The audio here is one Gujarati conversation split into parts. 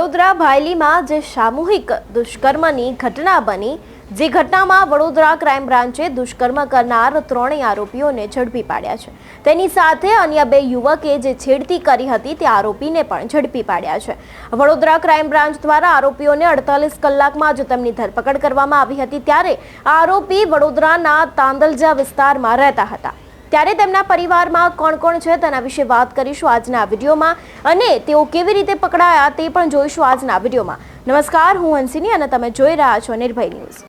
વડોદરા ભાયલીમાં જે સામૂહિક દુષ્કર્મની ઘટના બની, જે ઘટનામાં વડોદરા ક્રાઇમ બ્રાન્ચે દુષ્કર્મ કરનાર ત્રણેય આરોપીઓને ઝડપી પાડ્યા છે. તેની સાથે અન્ય બે યુવકે જે છેડતી કરી હતી તે આરોપીને પણ ઝડપી પાડ્યા છે. વડોદરા ક્રાઇમ બ્રાન્ચ દ્વારા આરોપીઓને અડતાલીસ કલાકમાં જ તેમની ધરપકડ કરવામાં આવી હતી ત્યારે આરોપી વડોદરાના તાંદલજા વિસ્તારમાં રહેતા હતા. ત્યારે તેમના પરિવારમાં કોણ કોણ છે તેના વિશે વાત કરીશું આજના વિડીયોમાં. અને તેઓ કેવી રીતે પકડાયા તે પણ જોઈશું આજના વિડીયોમાં. નમસ્કાર, હું હંસિની અને તમે જોઈ રહ્યા છો નિર્ભય ન્યૂઝ.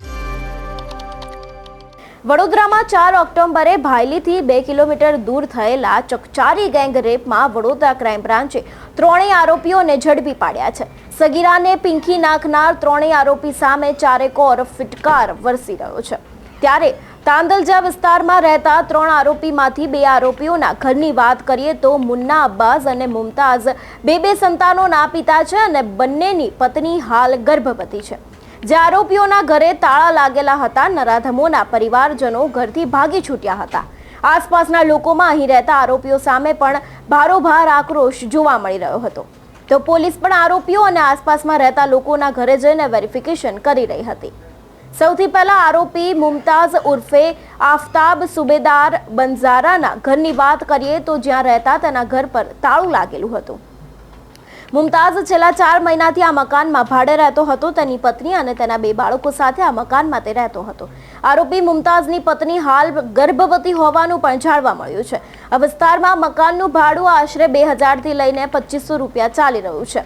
વડોદરામાં ચાર ઓક્ટોબરે ભાયલીથી બે કિલોમીટર દૂર થયેલા ચકચારી ગેંગ રેપમાં વડોદરા ક્રાઇમ બ્રાન્ચે ત્રણેય આરોપીઓને ઝડપી પાડ્યા છે. સગીરાને પિંકી નાખનાર ત્રણેય આરોપી સામે ચારેકોર ફિટકાર વરસી રહ્યો છે. ત્યારે તાંદલજા વિસ્તારમાં રહેતા ત્રણ આરોપીમાંથી બે આરોપીઓના ઘરની વાત કરીએ તો મુન્ના અબ્બાસ અને મુમતાઝ બે બે સંતાનોના પિતા છે અને બંનેની પત્ની હાલ ગર્ભવતી છે. જે આરોપીઓના ઘરે તાળા લાગેલા હતા, નરાધમોના પરિવારજનો ઘરથી ભાગી છૂટ્યા હતા. આસપાસના લોકોમાં અહીં રહેતા આરોપીઓ સામે પણ ભારોભાર આક્રોશ જોવા મળી રહ્યો હતો. તો પોલીસ પણ આરોપીઓ અને આસપાસમાં રહેતા લોકોના ઘરે જઈને વેરિફિકેશન કરી રહી હતી. સૌથી પહેલા આરોપી મુમતાઝ ઉર્ફે આફતાબ સુબેદાર બંઝારાના ઘરની વાત કરીએ તો જ્યાં રહેતા તેના ઘર પર તાળું લાગેલું હતું. મુમતાઝ છેલ્લા ચાર મહિનાથી આ મકાનમાં ભાડે રહેતો હતો, તેની પત્ની અને તેના બે બાળકો સાથે આ મકાનમાં તે રહેતો હતો. આરોપી મુમતાઝની પત્ની હાલ ગર્ભવતી હોવાનું પણ જાણવા મળ્યું છે. આ વિસ્તારમાં મકાનનું ભાડું આશરે બે હજારથી લઈને પચીસો રૂપિયા ચાલી રહ્યું છે.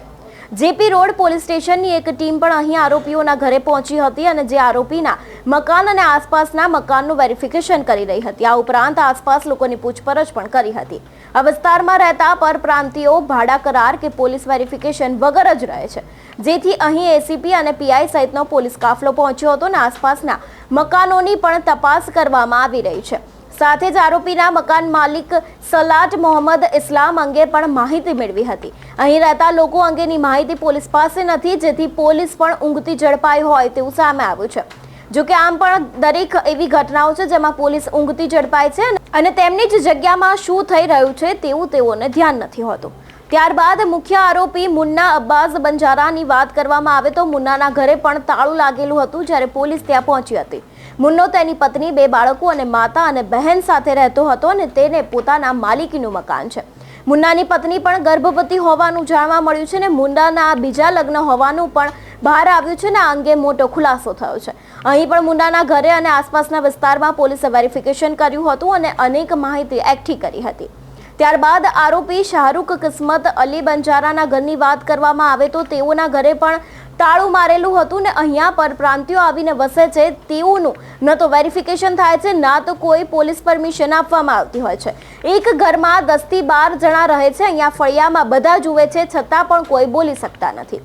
જેપી રોડ પોલીસ સ્ટેશનની એક ટીમ પણ અહીં આરોપીઓના ઘરે પહોંચી હતી અને જે આરોપીના મકાન અને આસપાસના મકાનનું વેરિફિકેશન કરી રહી હતી. આ ઉપરાંત આસપાસ લોકોની પૂછપરછ પણ કરી હતી. આ વિસ્તારમાં રહેતા પરપ્રાંતિયો ભાડા કરાર કે પોલીસ વેરિફિકેશન વગર જ રહે છે. જેથી અહીં એસીપી અને પીઆઈ સહિતનો પોલીસ કાફલો પહોંચ્યો હતો અને આસપાસના મકાનોની પણ તપાસ કરવામાં આવી રહી છે. સાથે જ આરોપીના મકાન માલિક સલાટ મોહમ્મદ ઇસ્લામ અંગે પણ માહિતી મેળવી હતી. અહીં રહેતા લોકો અંગેની માહિતી પોલીસ પાસે નથી, જેથી પોલીસ પણ ઊંઘતી ઝડપાઈ હોય તેવું સામે આવ્યું છે. જોકે આમ પણ દરેક એવી ઘટનાઓ છે જેમાં પોલીસ ઊંઘતી ઝડપાય છે અને તેમની જ જગ્યામાં શું થઈ રહ્યું છે તેવું તેઓને ધ્યાન નથી હોતું. ત્યારબાદ મુખ્ય આરોપી મુન્ના અબ્બાસ બંજારાની વાત કરવામાં આવે તો મુન્નાના ઘરે પણ તાળું લાગેલું હતું જ્યારે પોલીસ ત્યાં પહોંચી હતી. મુન્નો તેની પત્ની, બે બાળકો અને માતા અને બહેન સાથે રહેતો હતો અને તેને પોતાના માલિકીનું મકાન છે. મુન્નાની પત્ની પણ ગર્ભવતી હોવાનું જાણવા મળ્યું છે અને મુન્નાના બીજા લગ્ન હોવાનું પણ બહાર આવ્યું છે ને આ અંગે મોટો ખુલાસો થયો છે. અહીં પણ મુન્નાના ઘરે અને આસપાસના વિસ્તારમાં પોલીસે વેરિફિકેશન કર્યું હતું અને અનેક માહિતી એકઠી કરી હતી. ત્યારબાદ આરોપી શાહરૂખ કિસ્મત અલી બંજારાના ઘરની વાત કરવામાં આવે તો તેઓના ઘરે પણ તાળું મારેલું હતું ને અહીંયા પર પ્રાંતિયો આવીને વસે છે. તેઓનું ન તો વેરિફિકેશન થાય છે, ના તો કોઈ પોલીસ પરમિશન આપવામાં આવતી હોય છે. એક ઘરમાં દસથી બાર જણા રહે છે, અહીંયા ફળિયામાં બધા જુએ છે, છતાં પણ કોઈ બોલી શકતા નથી.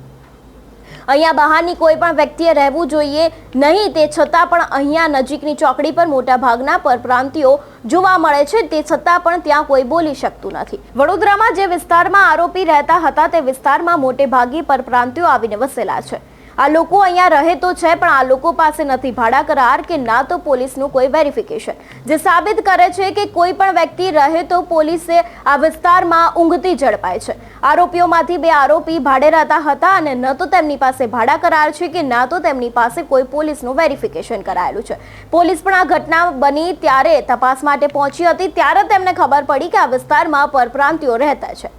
અહીંયા બહારની કોઈ પણ વ્યક્તિએ રહેવું જોઈએ નહીં, તે છતાં પણ અહીંયા નજીકની ચોકડી પર મોટા ભાગના પરપ્રાંતિયો જોવા મળે છે, તે છતાં પણ ત્યાં કોઈ બોલી શકતું નથી. વડોદરામાં જે વિસ્તારમાં આરોપી રહેતા હતા, તે વિસ્તારમાં મોટે ભાગે પરપ્રાંતિયો આવીને વસેલા છે. આ લોકો અહીંયા રહે તો છે, પણ આ લોકો પાસે નથી ભાડા કરાર કે ના તો પોલીસનું કોઈ વેરિફિકેશન. જે સાબિત કરે છે કે કોઈ પણ વ્યક્તિ રહે તો પોલીસે આ વિસ્તારમાં ઊંઘતી ઝડપાય છે. આરોપીઓમાંથી બે આરોપી ભાડે રહેતા હતા અને ન તો તેમની પાસે ભાડા કરાર છે કે ના તો તેમની પાસે કોઈ પોલીસનું વેરિફિકેશન કરાયેલું છે. પોલીસ પણ આ ઘટના બની ત્યારે તપાસ માટે પહોંચી હતી, ત્યારે તેમને ખબર પડી કે આ વિસ્તારમાં પરપ્રાંતિઓ રહેતા છે.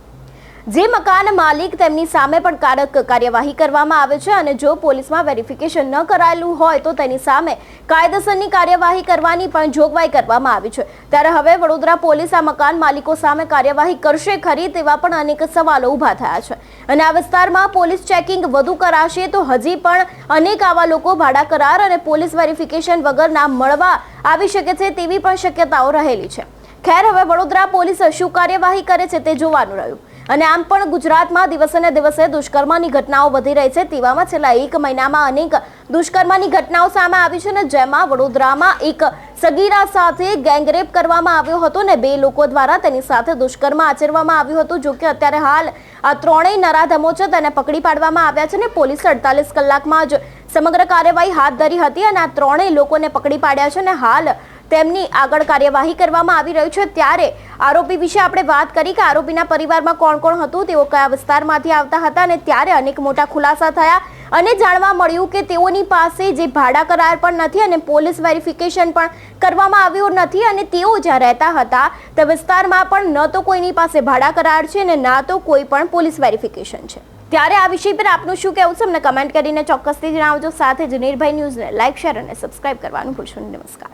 જે મકાન માલિક તેમની સામે પણ કારક કાર્યવાહી કરવામાં આવે છે અને જો પોલીસમાં વેરિફિકેશન ન કરાયેલું હોય તો તેની સામે કાયદેસરની કાર્યવાહી કરવાની પણ જોગવાઈ કરવામાં આવી છે. ત્યારે હવે વડોદરા પોલીસ આ મકાન માલિકો સામે કાર્યવાહી કરશે ખરી તેવા પણ અનેક સવાલો ઊભા થયા છે. અને આ વિસ્તારમાં પોલીસ ચેકિંગ વધુ કરાશે તો હજી પણ અનેક આવા લોકો ભાડા કરાર અને પોલીસ વેરિફિકેશન વગરના મળવા આવી શકે છે તેવી પણ શક્યતાઓ રહેલી છે. ખેર, હવે વડોદરા પોલીસ શું કાર્યવાહી કરે છે તે જોવાનું રહ્યું. અને આમ પણ ગુજરાતમાં દિવસે ને દિવસે દુષ્કર્મની ઘટનાઓ વધી રહી છે. તેવામાં છેલ્લા એક મહિનામાં અનેક દુષ્કર્મની ઘટનાઓ સામે આવી છે ને જેમાં વડોદરામાં એક સગીરા સાથે ગેંગરેપ કરવામાં આવ્યો હતો ને બે લોકો દ્વારા તેની સાથે દુષ્કર્મ આચરવામાં આવ્યું હતું. જો કે અત્યારે હાલ આ ત્રણેય નરાધમો છે તેને પકડી પાડવામાં આવ્યા છે ને પોલીસે અડતાલીસ કલાકમાં જ સમગ્ર કાર્યવાહી હાથ ધરી હતી અને આ ત્રણેય લોકોને પકડી પાડ્યા છે ને હાલ તેમની આગળ કાર્યવાહી કરવામાં આવી રહી છે. ત્યારે આરોપી વિશે આપણે વાત કરી કે આરોપીના પરિવારમાં કોણ કોણ હતું, તેઓ કયા વિસ્તારમાંથી આવતા હતા અને ત્યારે અનેક મોટા ખુલાસા થયા અને જાણવા મળ્યું કે તેઓની પાસે જે ભાડા કરાર પણ નથી અને પોલીસ વેરિફિકેશન પણ કરવામાં આવ્યું નથી અને તેઓ જ્યાં રહેતા હતા, તે વિસ્તારમાં પણ ન તો કોઈની પાસે ભાડા કરાર છે અને ના તો કોઈ પણ પોલીસ વેરિફિકેશન છે. ત્યારે આ વિષય પર આપનું શું કહેવું છે? અમને કમેન્ટ કરીને ચોક્કસથી જણાવજો. સાથે જ નિર્ભય ન્યૂઝને લાઇક શેર અને સબસ્ક્રાઇબ કરવાનું ભૂલશો નમસ્કાર.